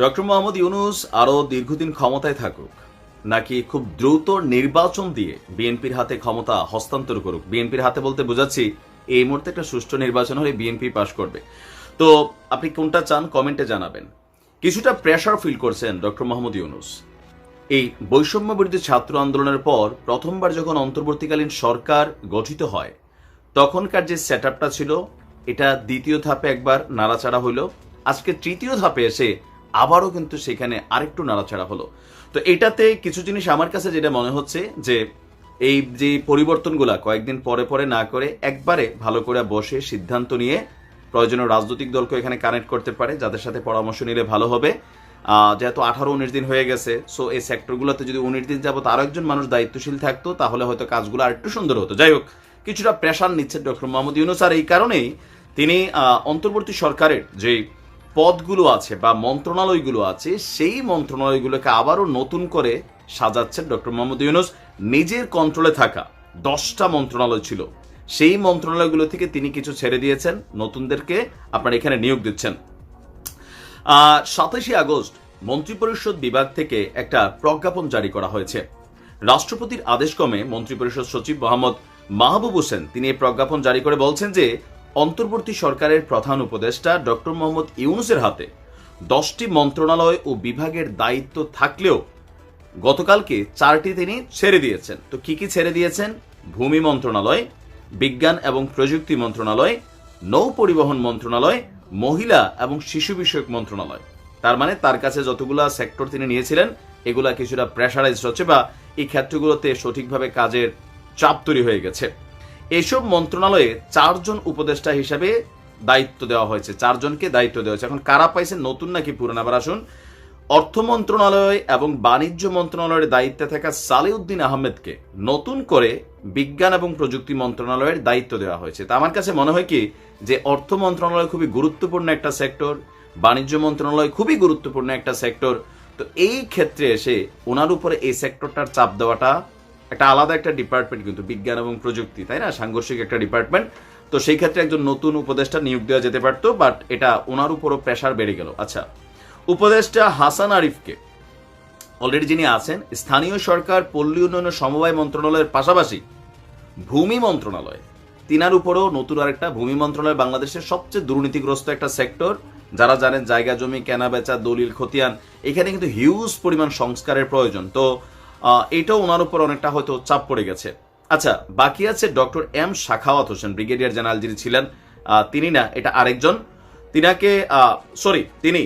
Doctor Mohammad Yunus আরও দীর্ঘদিন ক্ষমতায় থাকুক, নাকি খুব দ্রুত নির্বাচন দিয়ে বিএনপির হাতে ক্ষমতা হস্তান্তর করুক? বিএনপির হাতে বলতে বোঝাচ্ছি, এই মুহূর্তে একটা সুষ্ঠু নির্বাচন হলে বিএনপি পাশ করবে। তো আপনি কোনটা চান কমেন্টে জানাবেন। কিছুটা প্রেশার ফিল করছেন ডক্টর মোহাম্মদ ইউনুস। এই বৈষম্য বিরোধী ছাত্র আন্দোলনের পর প্রথমবার যখন অন্তর্বর্তীকালীন সরকার গঠিত হয়, তখনকার যে সেট ছিল, এটা দ্বিতীয় ধাপে একবার নাড়াচাড়া হইল। আজকে তৃতীয় ধাপে এসে আবারও কিন্তু সেখানে আরেকটু নাড়াচাড়া হলো। তো এটাতে কিছু জিনিস আমার কাছে যেটা মনে হচ্ছে যে, এই যে পরিবর্তনগুলা কয়েকদিন পরে পরে না করে একবারে ভালো করে বসে সিদ্ধান্ত নিয়ে প্রয়োজনীয় রাজনৈতিক দলকে এখানে কানেক্ট করতে পারে, যাদের সাথে পরামর্শ নিলে ভালো হবে। যেহেতু আঠারো উনিশ দিন হয়ে গেছে সো এই সেক্টরগুলোতে যদি উনিশ দিন যাবত আরও একজন মানুষ দায়িত্বশীল থাকতো, তাহলে হয়তো কাজগুলো আর একটু সুন্দর হতো। যাই হোক, কিছুটা প্রেশার নিচ্ছে ডক্টর মোহাম্মদ ইউনুস, আর এই কারণেই তিনি অন্তর্বর্তী সরকারের যে পদগুলো আছে বা মন্ত্রণালয়গুলো আছে, সেই মন্ত্রণালয়গুলোকে আবারও নতুন করে সাজাচ্ছেন ডক্টর মোহাম্মদ ইউনুস। নিজের কন্ট্রোলে থাকা দশটা মন্ত্রণালয় ছিল। সেই মন্ত্রণালয়গুলো থেকে তিনি কিছু ছেড়ে দিয়েছেন। নতুনদেরকে আপনার এখানে নিয়োগ দিচ্ছেন। সাতাশে আগস্ট মন্ত্রিপরিষদ বিভাগ থেকে একটা প্রজ্ঞাপন জারি করা হয়েছে। রাষ্ট্রপতির আদেশক্রমে মন্ত্রিপরিষদ সচিব মোহাম্মদ মাহবুব হোসেন তিনি এই প্রজ্ঞাপন জারি করে বলছেন যে অন্তর্বর্তী সরকারের প্রধান উপদেষ্টা ডক্টর মোহাম্মদ ইউনুসের হাতে দশটি মন্ত্রণালয় ও বিভাগের দায়িত্ব থাকলেও গতকালকে চারটি তিনি ছেড়ে দিয়েছেন। তো কি কি ছেড়ে দিয়েছেন? ভূমি মন্ত্রণালয়, বিজ্ঞান এবং প্রযুক্তি মন্ত্রণালয়, নৌ পরিবহন মন্ত্রণালয়, মহিলা এবং শিশু বিষয়ক মন্ত্রণালয়। তার মানে তার কাছে যতগুলা সেক্টর তিনি নিয়েছিলেন, এগুলা কিছুটা প্রেশারাইজ হচ্ছে বা এই ক্ষেত্রগুলোতে সঠিকভাবে কাজের চাপ তৈরি হয়ে গেছে। এইসব মন্ত্রণালয়ে চারজন উপদেষ্টা হিসাবে দায়িত্ব দেওয়া হয়েছে। চারজনকে দায়িত্ব দেওয়া হয়েছে। এখন কারা পাইছে নতুন নাকি পুরনো? আবার আসুন। অর্থ মন্ত্রণালয় এবং বাণিজ্য মন্ত্রণালয়ের দায়িত্বে থাকা সালেউদ্দিন আহমেদকে নতুন করে বিজ্ঞান এবং প্রযুক্তি মন্ত্রণালয়ের দায়িত্ব দেওয়া হয়েছে। তা আমার কাছে মনে হয় কি, যে অর্থ মন্ত্রণালয় খুবই গুরুত্বপূর্ণ একটা সেক্টর, বাণিজ্য মন্ত্রণালয় খুবই গুরুত্বপূর্ণ একটা সেক্টর। তো এই ক্ষেত্রে এসে ওনার উপরে এই সেক্টরটার চাপ দেওয়াটা একটা আলাদা একটা ডিপার্টমেন্ট কিন্তু, বিজ্ঞান এবং প্রযুক্তি, তাই না? সাংঘর্ষিক একটা ডিপার্টমেন্ট তো সেই ক্ষেত্রে একজন নতুন উপদেষ্টা নিয়োগ দেওয়া যেতে পারতো বাট এটা ওনার উপরও প্রেশার বেড়ে গেল। আচ্ছা উপদেষ্টা হাসান আরিফকে অলরেডি যিনি আছেন, স্থানীয় সরকার, পল্লী উন্নয়ন সমবায় মন্ত্রণালয়ের পাশাপাশি ভূমি মন্ত্রণালয়, তিনার উপরেও নতুন আরেকটা ভূমি মন্ত্রণালয় বাংলাদেশের সবচেয়ে দুর্নীতিগ্রস্ত একটা সেক্টর। যারা জানেন জায়গা জমি, কেনা বেচা, দলিল, খতিয়ান, এখানে কিন্তু হিউজ পরিমাণ সংস্কারের প্রয়োজন। তো এটাও ওনার উপর অনেকটা হয়তো চাপ পড়ে গেছে। আচ্ছা বাকি আছে doctor M Sakhawat Hossain, brigadier general যিনি ছিলেন তিনি না, এটা আরেকজন। তিনাকে সরি তিনি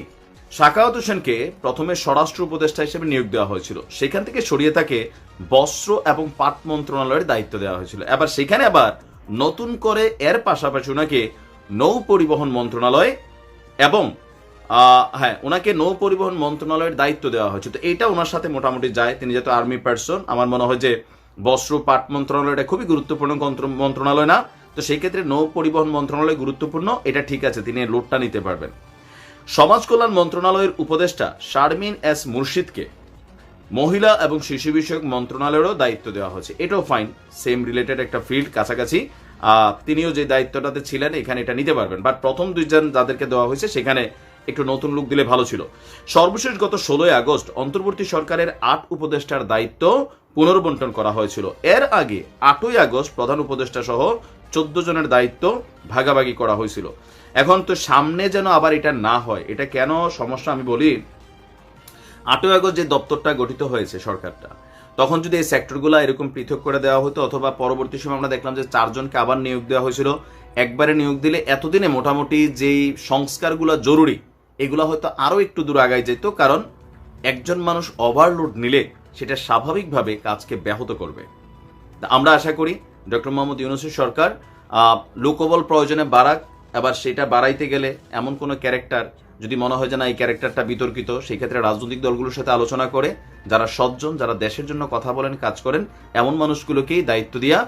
শাখাওয়াত হোসেনকে প্রথমে স্বরাষ্ট্র উপদেষ্টা হিসেবে নিয়োগ দেওয়া হয়েছিল। সেখান থেকে সরিয়ে তাকে বস্ত্র এবং পাট মন্ত্রণালয়ের দায়িত্ব দেওয়া হয়েছিল। এবার সেখানে আবার নতুন করে এর পাশাপাশি ওনাকে নৌ পরিবহন মন্ত্রণালয় এবং হ্যাঁ ওনাকে নৌ পরিবহন মন্ত্রণালয়ের দায়িত্ব দেওয়া হয়েছে। তো এটা ওনার সাথে মোটামুটি যায়। তিনি যেহেতু আর্মি পার্সন আমার মনে হয় যে বস্ত্র পাট মন্ত্রণালয়টা খুবই গুরুত্বপূর্ণ মন্ত্রণালয় না। তো সেই ক্ষেত্রে নৌ পরিবহন মন্ত্রণালয় গুরুত্বপূর্ণ, এটা ঠিক আছে, তিনি লোডটা নিতে পারবেন। সমাজ কল্যাণ মন্ত্রণালয়ের উপদেষ্টা শারমিন এস মুর্শিদকে মহিলা এবং শিশু বিষয়ক মন্ত্রণালয়েরও দায়িত্ব দেওয়া হয়েছে। এটাও ফাইন সেম রিলেটেড একটা ফিল্ড কাছাকাছি। তিনিও যে দায়িত্বটাতে ছিলেন, এখানে এটা নিতে পারবেন। বাট প্রথম দুইজন যাদেরকে দেওয়া হয়েছে, সেখানে একটু নতুন লুক দিলে ভালো ছিল। সর্বশেষ গত ষোলোই আগস্ট অন্তর্বর্তী সরকারের আট উপদেষ্টার দায়িত্ব পুনর্বন্টন করা হয়েছিল। এর আগে আটই আগস্ট প্রধান উপদেষ্টা সহ চোদ্দ জনের দায়িত্ব ভাগাভাগি করা হয়েছিল। এখন তো সামনে যেন আবার এটা না হয়, এটা কেন সমস্যা আমি বলি, আটই আগস্ট যে দপ্তরটা গঠিত হয়েছে সরকারটা, তখন যদি এই সেক্টরগুলো এরকম পৃথক করে দেওয়া হতো অথবা পরবর্তী সময় আমরা দেখলাম যে চারজনকে আবার নিয়োগ দেওয়া হয়েছিল, একবারে নিয়োগ দিলে এতদিনে মোটামুটি যেই সংস্কারগুলো জরুরি এগুলো হয়তো আরও একটু দূর আগায় যেত কারণ একজন মানুষ ওভারলোড নিলে সেটা স্বাভাবিকভাবে কাজকে ব্যাহত করবে। আমরা আশা করি ডক্টর মোহাম্মদ ইউনুসের সরকার লোকবল প্রয়োজনে বাড়াক আবার সেটা বাড়াইতে গেলে এমন কোনো ক্যারেক্টার যদি মনে হয় যে না, এই ক্যারেক্টারটা বিতর্কিত, সেই ক্ষেত্রে রাজনৈতিক দলগুলোর সাথে আলোচনা করে, যারা সজ্জন, যারা দেশের জন্য কথা বলেন, কাজ করেন, এমন মানুষগুলোকেই দায়িত্ব দিয়া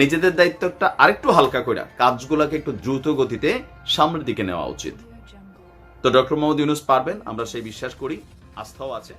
নিজেদের দায়িত্বটা আরেকটু হালকা করে কাজগুলোকে একটু দ্রুত গতিতে সামনের দিকে নেওয়া উচিত। তো ডক্টর মোহাম্মদ ইউনুস পারবেন আমরা সেই বিশ্বাস করি আস্থাও আছে।